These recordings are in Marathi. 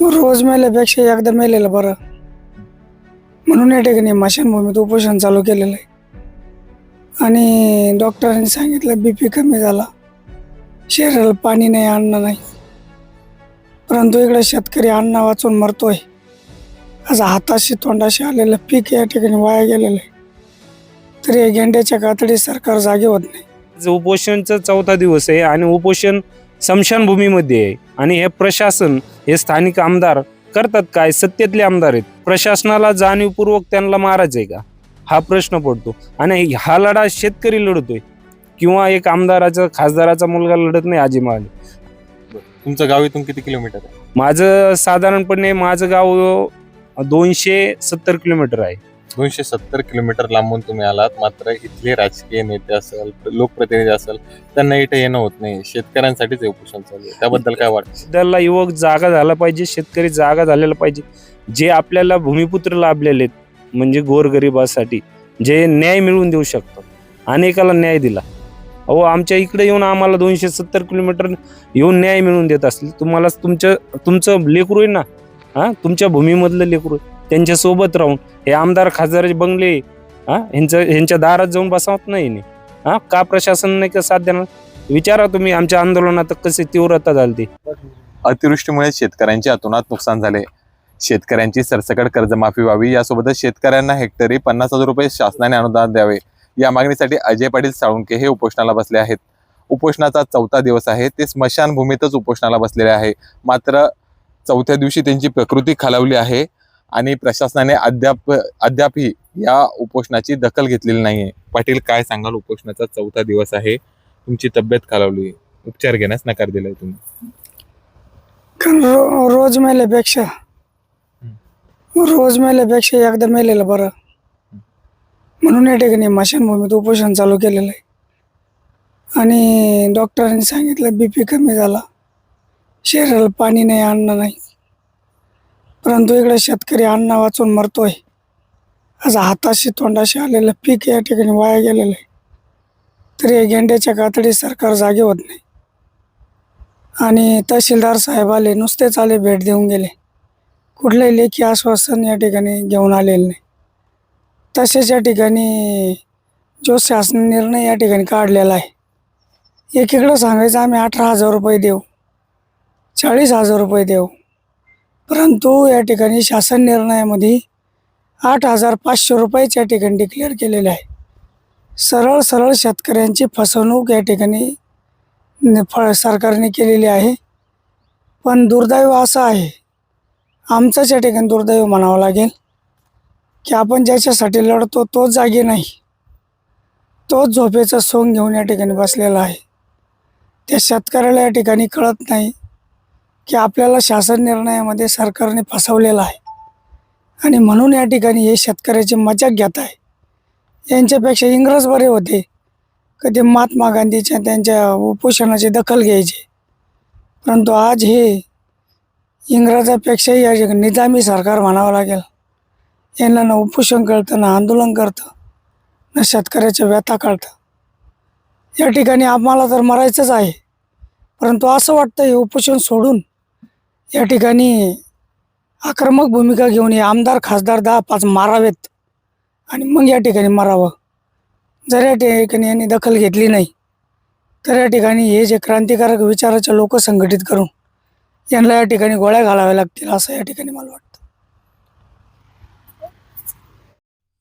रोज मेल्यापेक्षा एकदा मेलेलं बरं. म्हणून या ठिकाणी माशांभूमीत उपोषण चालू केलेलं आहे. आणि डॉक्टरांनी सांगितलं बी पी कमी झाला. शरीराला पाणी नाही अन्न नाही. परंतु इकडे शेतकरी अन्न वाचून मरतोय. असं हाताशी तोंडाशी आलेलं पीक या ठिकाणी वाया गेलेलं आहे. तरी या गेंड्याच्या कातडी सरकार जागे होत नाही उपोषणचा चौथा दिवस आहे आणि उपोषण स्मशानभूमीमध्ये आहे. आणि हे प्रशासन हे स्थानिक आमदार करतात काय सत्तेतले आमदार आहेत. प्रशासनाला जाणीवपूर्वक त्यांना मारायचं आहे का? हा प्रश्न पडतो. आणि हा लढा शेतकरी लढतोय किंवा एक आमदाराचा खासदाराचा मुलगा लढत नाही आजी माले तुमचं गाव इथून किती किलोमीटर आहे? माझं साधारणपणे माझं गाव दोनशे सत्तर किलोमीटर आहे. दोनशे सत्तर किलोमीटर लांबून तुम्ही आलात. मात्र इथले राजकीय नेते असेल लोकप्रतिनिधी असेल त्यांना इथे येणं होत नाही. शेतकऱ्यांसाठीच उपोषण चालू आहे. त्याबद्दल काय वाटतं? त्याला युवक जागा झाला पाहिजे शेतकरी जागा झालेला पाहिजे. जे आपल्याला भूमिपुत्र लाभलेले आहेत म्हणजे गोरगरिबासाठी जे न्याय मिळवून देऊ शकतात. अनेकाला न्याय दिला. अहो आमच्या इकडे येऊन आम्हाला दोनशे सत्तर किलोमीटर येऊन न्याय मिळवून देत असले तुम्हाला तुमचं तुमचं लेकरू आहे ना? हा? तुमच्या भूमीमधलं लेकरू आहे. त्यांच्यासोबत राहून. हे आमदार खासदार बंगले हा? ह्यांचं ह्यांच्या दारात जाऊन बसावत नाही हा? का प्रशासन नाही का साथ देणार? विचारा तुम्ही आमच्या आंदोलनात कशी तीव्रता झाली ती अतिवृष्टीमुळे शेतकऱ्यांचे अतोनात नुकसान झाले. शेतकऱ्यांची सरसकट कर्जमाफी व्हावी यासोबतच शेतकऱ्यांना हेक्टरी पन्नास हजार रुपये शासनाने अनुदान द्यावे. या मागणीसाठी अजय पाटील साळुंके हे उपोषणाला बसले आहेत. उपोषणाचा चौथा दिवस आहे. ते स्मशानभूमीतच उपोषणाला बसलेले आहे. मात्र चौथ्या दिवशी त्यांची प्रकृती खालावली आहे. आणि प्रशासनाने अद्याप अद्यापही या उपोषणाची दखल घेतलेली नाहीये. पाटील काय सांगाल? उपोषणाचा चौथा दिवस आहे. तुमची तब्येत खालावली. आहे. उपचार घेण्यास नकार दिलाय तुम्ही. कारण रो रोज मेल्यापेक्षा रोज मेल्यापेक्षा एकदा मेलेलं बरं. म्हणून या ठिकाणी मशानभूमीत उपोषण चालू केलेलं आहे. आणि डॉक्टरांनी सांगितलं बी पी कमी झाला. शरीराला पाणी नाही अन्न नाही. परंतु इकडे शेतकरी अन्न वाचून मरतोय. आज हाताशी तोंडाशी आलेलं पीक या ठिकाणी वाया गेलेलं आहे. तरी या गेंड्याच्या कातडी सरकार जागे होत नाही. आणि तहसीलदार साहेब आले नुसतेच आले भेट देऊन गेले. कुठलंही लेखी आश्वासन या ठिकाणी घेऊन आलेलं नाही. तसेच या ठिकाणी जो शासन निर्णय या ठिकाणी काढलेला आहे. एकीकडं सांगायचं आम्ही अठरा हजार रुपये देऊ चाळीस हजार रुपये देऊ परंतु या ठिकाणी शासन निर्णयामध्ये आठ हजार पाचशे रुपयेच या ठिकाणी डिक्लेअर केलेले आहे. सरळ सरळ शेतकऱ्यांची फसवणूक या ठिकाणी न- सरकारने केलेली आहे. पण दुर्दैव असं आहे. आमचंच या ठिकाणी दुर्दैव म्हणावं लागेल की आपण ज्याच्यासाठी लढतो तोच जागी नाही. तोच झोपेचं सोंग घेऊन या ठिकाणी बसलेला आहे. त्या शेतकऱ्याला या ठिकाणी कळत नाही. की आपल्याला शासन निर्णयामध्ये सरकारने फसवलेलं आहे. आणि म्हणून या ठिकाणी हे शेतकऱ्याची मजाक घेत आहे. यांच्यापेक्षा इंग्रज बरे होते. कधी महात्मा गांधीच्या त्यांच्या उपोषणाची दखल घ्यायची. परंतु आज हे इंग्रजापेक्षाही या निजामी सरकार म्हणावं लागेल. यांना ना उपोषण कळतं ना आंदोलन करतं ना शेतकऱ्याच्या व्यथा कळतं या ठिकाणी आम्हाला तर मरायचंच आहे. परंतु असं वाटतं हे उपोषण सोडून या ठिकाणी आक्रमक भूमिका घेऊन हे आमदार खासदार दहा पाच मारावेत आणि मग या ठिकाणी मारावं. जर या ठिकाणी यांनी दखल घेतली नाही तर या ठिकाणी हे जे क्रांतिकारक विचाराचे लोक संघटित करून यांना या ठिकाणी गोळ्या घालाव्या लागतील असं या ठिकाणी मला वाटतं.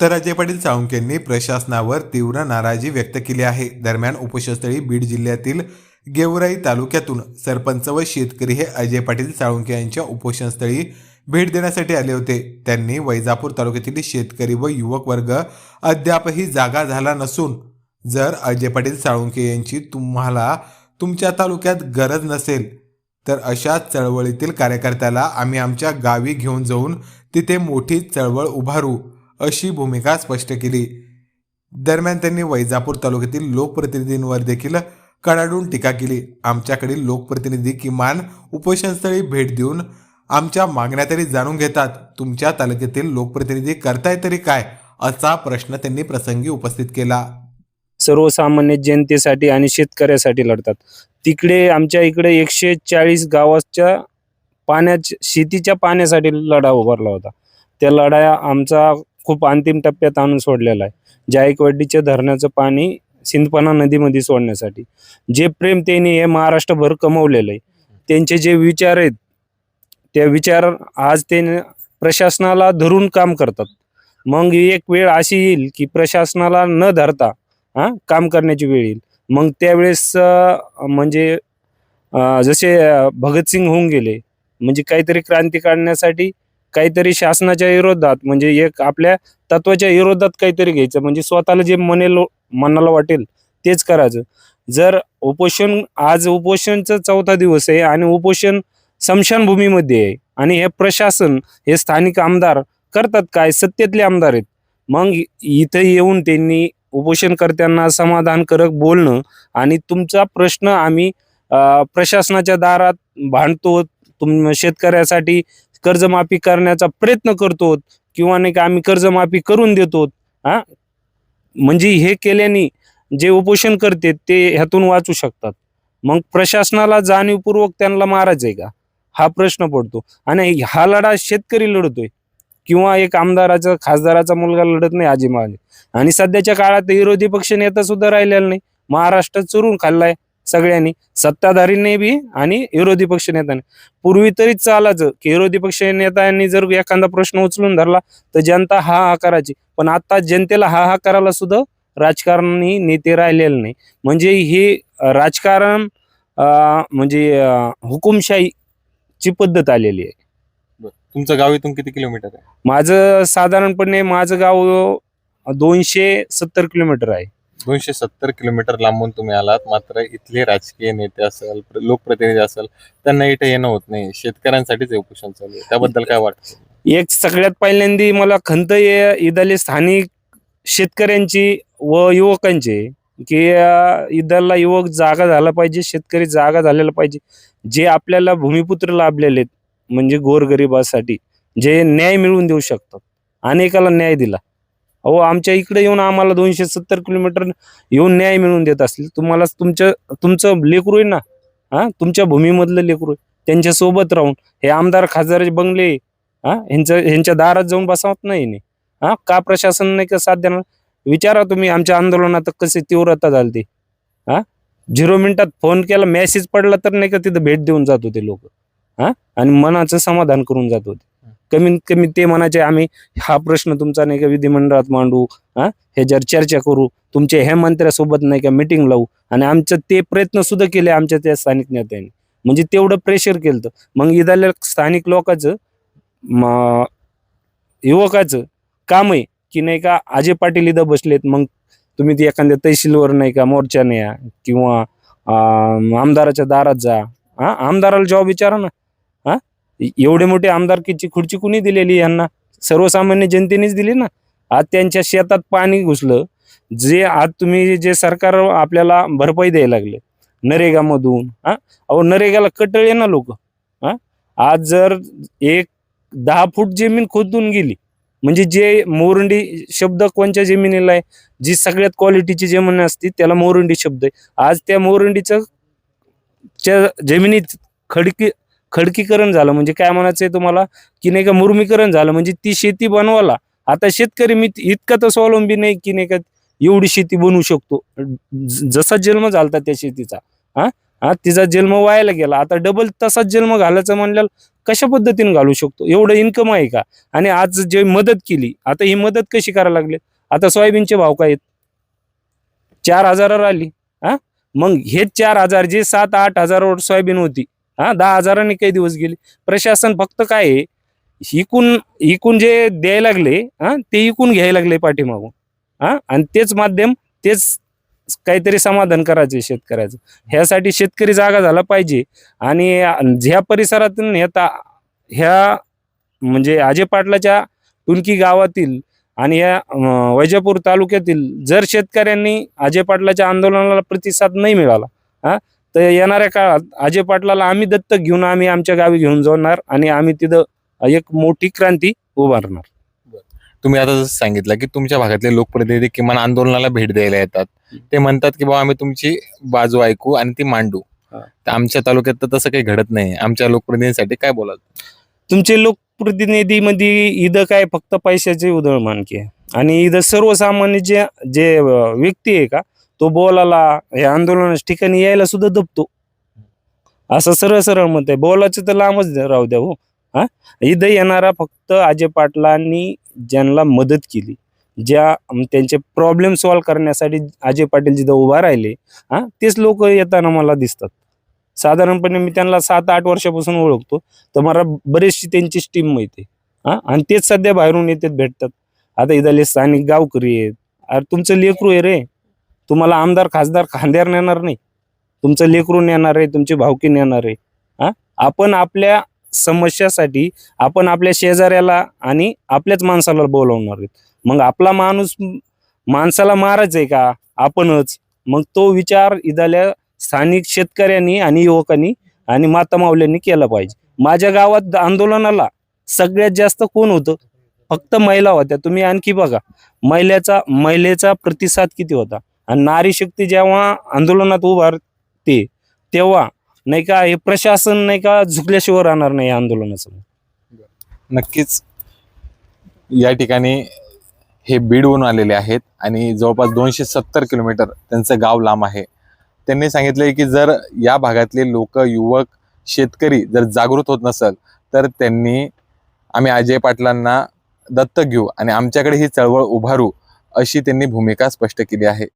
तर अजय पाटील साळुंके यांनी प्रशासनावर तीव्र नाराजी व्यक्त केली आहे. दरम्यान उपशस्थळी बीड जिल्ह्यातील गेवराई तालुक्यातून सरपंच व शेतकरी हे अजय पाटील साळुंके यांच्या उपोषणस्थळी भेट देण्यासाठी आले होते. त्यांनी वैजापूर तालुक्यातील शेतकरी व युवक वर्ग अद्यापही जागा झाला नसून जर अजय पाटील साळुंके यांची तुम्हाला तुमच्या तालुक्यात गरज नसेल तर अशा चळवळीतील कार्यकर्त्याला आम्ही आमच्या गावी घेऊन जाऊन तिथे मोठी चळवळ उभारू अशी भूमिका स्पष्ट केली. दरम्यान त्यांनी वैजापूर तालुक्यातील लोकप्रतिनिधींवर देखील कडाडून टीका केली. आमच्याकडील लोकप्रतिनिधी किमान उपोषणस्थळी भेट देऊन आमच्या मागण्या तरी जाणून घेतात. तुमच्या तालुक्यातील लोकप्रतिनिधी करताय तरी काय? असा प्रश्न त्यांनी प्रसंगी उपस्थित केला. सर्वसामान्य जनतेसाठी आणि शेतकऱ्यासाठी लढतात. तिकडे आमच्या इकडे एकशे चाळीस गावाच्या पाण्याच्या शेतीच्या पाण्यासाठी लढा उभारला होता. त्या लढाया आमचा खूप अंतिम टप्प्यात आणून सोडलेला आहे. जायकवाडीच्या धरणाचं पाणी सिंदपणा नदीमध्ये सोडण्यासाठी. जे प्रेम त्यांनी हे महाराष्ट्रभर कमवलेलं आहे त्यांचे जे विचार आहेत त्या विचार आज ते प्रशासनाला धरून काम करतात. मग एक वेळ अशी येईल की प्रशासनाला न धरता हा काम करण्याची वेळ येईल. मग त्यावेळेस म्हणजे जसे भगतसिंग होऊन गेले म्हणजे काहीतरी क्रांती काढण्यासाठी काहीतरी शासनाच्या विरोधात म्हणजे एक आपल्या तत्वाच्या विरोधात काहीतरी घ्यायचं म्हणजे स्वतःला जे मनेल मनाला वाटेल तेच करायचं. जर उपोषण आज उपोषणचा चौथा दिवस आहे आणि उपोषण स्मशानभूमीमध्ये आहे आणि हे प्रशासन हे स्थानिक आमदार करतात काय? सत्तेतले आमदार आहेत. मग इथं येऊन त्यांनी उपोषणकर्त्यांना समाधानकारक बोलणं आणि तुमचा प्रश्न आम्ही प्रशासनाच्या दारात भांडतो तुम शेतकऱ्यासाठी कर्जमाफी करण्याचा प्रयत्न करतो किंवा नाही का आम्ही कर्जमाफी करून देतो हा? म्हणजे हे केल्याने जे उपोषण करते ते ह्यातून वाचू शकतात. मग प्रशासनाला जाणीवपूर्वक त्यांना मारायचं आहे का? हा प्रश्न पडतो. आणि हा लढा शेतकरी लढतोय किंवा एक आमदाराचा खासदाराचा मुलगा लढत नाही आजी मागे. आणि सध्याच्या काळात विरोधी पक्ष नेता सुद्धा राहिलेला नाही. महाराष्ट्र चुरून खाल्लाय. सगळ्यांनी सत्ताधारीने बी आणि विरोधी पक्ष नेत्याने. पूर्वी तरीच चालायचं की विरोधी पक्ष नेत्यांनी जर एखादा प्रश्न उचलून धरला तर जनता हा हा करायची. पण आता जनतेला हा हा करायला सुद्धा राजकारणी नेते राहिलेले नाही. म्हणजे हे राजकारण म्हणजे हुकुमशाहीची पद्धत आलेली आहे. तुमचं गाव इथून किती किलोमीटर आहे? माझं साधारणपणे माझं गाव दोनशे सत्तर किलोमीटर आहे. दोनशे सत्तर किलोमीटर लांबून तुम्ही आलात. मात्र इथले राजकीय नेते असेल लोकप्रतिनिधी असेल त्यांना इथे येणं होत नाही. शेतकऱ्यांसाठीच उपोषण चालू आहे. त्याबद्दल काय वाटतं? एक सगळ्यात पहिल्यांदी मला खंत इथले स्थानिक शेतकऱ्यांची व युवकांची की इथला युवक जागा झाला पाहिजे शेतकरी जागा झालेला पाहिजे. जे आपल्याला भूमिपुत्र लाभलेले आहेत म्हणजे गोरगरिबासाठी जे न्याय मिळवून देऊ शकतात. अनेकाला न्याय दिला. अहो आमच्या इकडे येऊन आम्हाला दोनशे सत्तर किलोमीटर येऊन न्याय मिळवून देत असतील. तुम्हाला तुमचं तुमचं लेकरू आहे ना हा? तुमच्या भूमीमधलं लेकरू आहे. त्यांच्यासोबत राहून हे आमदार खासदाराचे बंगले हा? ह्यांचं ह्यांच्या दारात जाऊन बसावत नाही हा? का प्रशासन नाही का साथ देणार? विचारा तुम्ही आमच्या आंदोलनात कसे तीव्रता झाली ती हा? झिरो मिनिटात फोन केला मेसेज पडला तर नाही का तिथं भेट देऊन जात होते लोक. हा? आणि मनाचं समाधान करून जात होते. कमीत कमी ते म्हणायचे आम्ही हा प्रश्न तुमचा नाही का विधिमंडळात मांडू हा? ह्याच्यावर चर्चा करू तुमच्या हे मंत्र्यासोबत नाही का मिटिंग लावू. आणि आमचं ते प्रयत्न सुद्धा केले आमच्या त्या स्थानिक नेत्यांनी. म्हणजे तेवढं प्रेशर केलं मग इथल्या स्थानिक लोकांचं युवकाचं काम आहे की नाही का अजय पाटील इथं बसलेत मग तुम्ही ती एखाद्या तहसीलवर नाही का मोर्चाने या किंवा आमदाराच्या दारात जा. हा? आमदाराला जॉब विचारा ना. एवढे मोठे आमदारकीची खुर्ची कुणी दिलेली यांना? सर्वसामान्य जनतेनेच दिली ना? आज त्यांच्या शेतात पाणी घुसलं. जे आज तुम्ही जे सरकार आपल्याला भरपाई द्यायला लागले नरेगामधून हा? अहो नरेगाला कटळे ना लोक हा? आज जर एक दहा फूट जमीन खोदून गेली म्हणजे जे मोरंडी शब्द कोणत्या जमिनीला आहे? जी सगळ्यात क्वालिटीची जमीन असते त्याला मोरंडी शब्द आहे. आज त्या मोरंडीचं च्या जमिनीत खडकी खडकीकरण झालं. म्हणजे काय म्हणायचं आहे तुम्हाला? की नाही का मुर्मीकरण झालं. म्हणजे ती शेती बनवायला. आता शेतकरी मी इतका तर स्वावलंबी नाही की नाही का एवढी शेती बनवू शकतो. जसा जन्म झालता त्या शेतीचा. हा? हा? तिचा जन्म व्हायला गेला. आता डबल तसाच जन्म घालायचं म्हणल्यावर कशा पद्धतीने घालू शकतो? एवढं इन्कम आहे का? आणि आज जे मदत केली आता ही मदत कशी करायला लागले? आता सोयाबीनचे भाव काय आहेत? चार हजारावर आली. हा? मग हे चार हजार जे सात आठ हजारावर सोयाबीन होती हा दहा हजारांनी काही दिवस गेले. प्रशासन फक्त काय आहे इकून इकून जे द्यायला लागले हा ते इकून घ्यायला लागले पाठीमागून. हा आणि तेच माध्यम तेच काहीतरी समाधान करायचे शेतकऱ्याचं. ह्यासाठी शेतकरी जागा झाला पाहिजे. आणि ह्या परिसरातून ह्या ह्या म्हणजे अजय पाटलाच्या टुनकी गावातील आणि या वैजापूर तालुक्यातील जर शेतकऱ्यांनी अजय पाटलाच्या आंदोलनाला प्रतिसाद नाही मिळाला हा तर येणाऱ्या काळात अजय पाटलाला आम्ही दत्तक घेऊन आम्ही आमच्या गावी घेऊन जाणार आणि आम्ही तिथं एक मोठी क्रांती उभारणार. तुम्ही आता जसं सांगितलं की तुमच्या भागातले लोकप्रतिनिधी किमान आंदोलनाला भेट द्यायला येतात. ते म्हणतात की बाबा आम्ही तुमची बाजू ऐकू आणि ती मांडू. तर आमच्या तालुक्यात तर तसं काही घडत नाही. आमच्या लोकप्रतिनिधींसाठी काय बोलाल? तुमचे लोकप्रतिनिधीमध्ये इथं काय फक्त पैशाची उधळमानकी आहे. आणि इथं सर्वसामान्य जे जे व्यक्ती आहे का तो बोलाला हे आंदोलनाच्या ठिकाणी यायला सुद्धा दबतो. असं सरळ सरळ मत आहे. बोलायचं तर लांबच राहू द्या हो. हा? इथं येणारा फक्त अजय पाटलांनी ज्यांना मदत केली ज्या त्यांचे प्रॉब्लेम सॉल्व्ह करण्यासाठी अजय पाटील जिथं उभा राहिले हा? तेच लोक येताना मला दिसतात. साधारणपणे मी त्यांना सात आठ वर्षापासून ओळखतो. तर मला बरेचशी त्यांची स्टीम माहिती आहे. हा? आणि तेच सध्या बाहेरून येतात भेटतात. आता इथले स्थानिक गावकरी आहेत. अरे तुमचं लेकरू आहे रे. तुम्हाला आमदार खासदार खांद्यावर नेणार नाही. तुमचं लेकरू नेणार आहे तुमची भावकी नेणार आहे. हा? आपण आपल्या समस्यासाठी आपण आपल्या शेजाऱ्याला आणि आपल्याच माणसाला बोलवणार आहेत. मग आपला माणूस माणसाला मारायचं आहे का? आपणच. मग तो विचार इथल्या स्थानिक शेतकऱ्यांनी आणि युवकांनी आणि माता माऊल्यांनी केला पाहिजे. माझ्या गावात आंदोलनाला सगळ्यात जास्त कोण होतं? फक्त महिला होत्या. तुम्ही आणखी बघा. महिलेचा महिलेचा प्रतिसाद किती होता? आणि नारी शक्ती जेव्हा आंदोलनात उभारते तेव्हा नाही का हे प्रशासन नाही का झुकल्याशिवाय राहणार नाही या आंदोलनाचं नक्कीच. या ठिकाणी हे बीडहून आलेले आहेत आणि जवळपास दोनशे सत्तर किलोमीटर त्यांचं गाव लांब आहे. त्यांनी सांगितले की जर या भागातले लोक युवक शेतकरी जर जागृत होत नसल तर त्यांनी आम्ही अजय पाटलांना दत्तक घेऊ आणि आमच्याकडे ही चळवळ उभारू अशी त्यांनी भूमिका स्पष्ट केली आहे.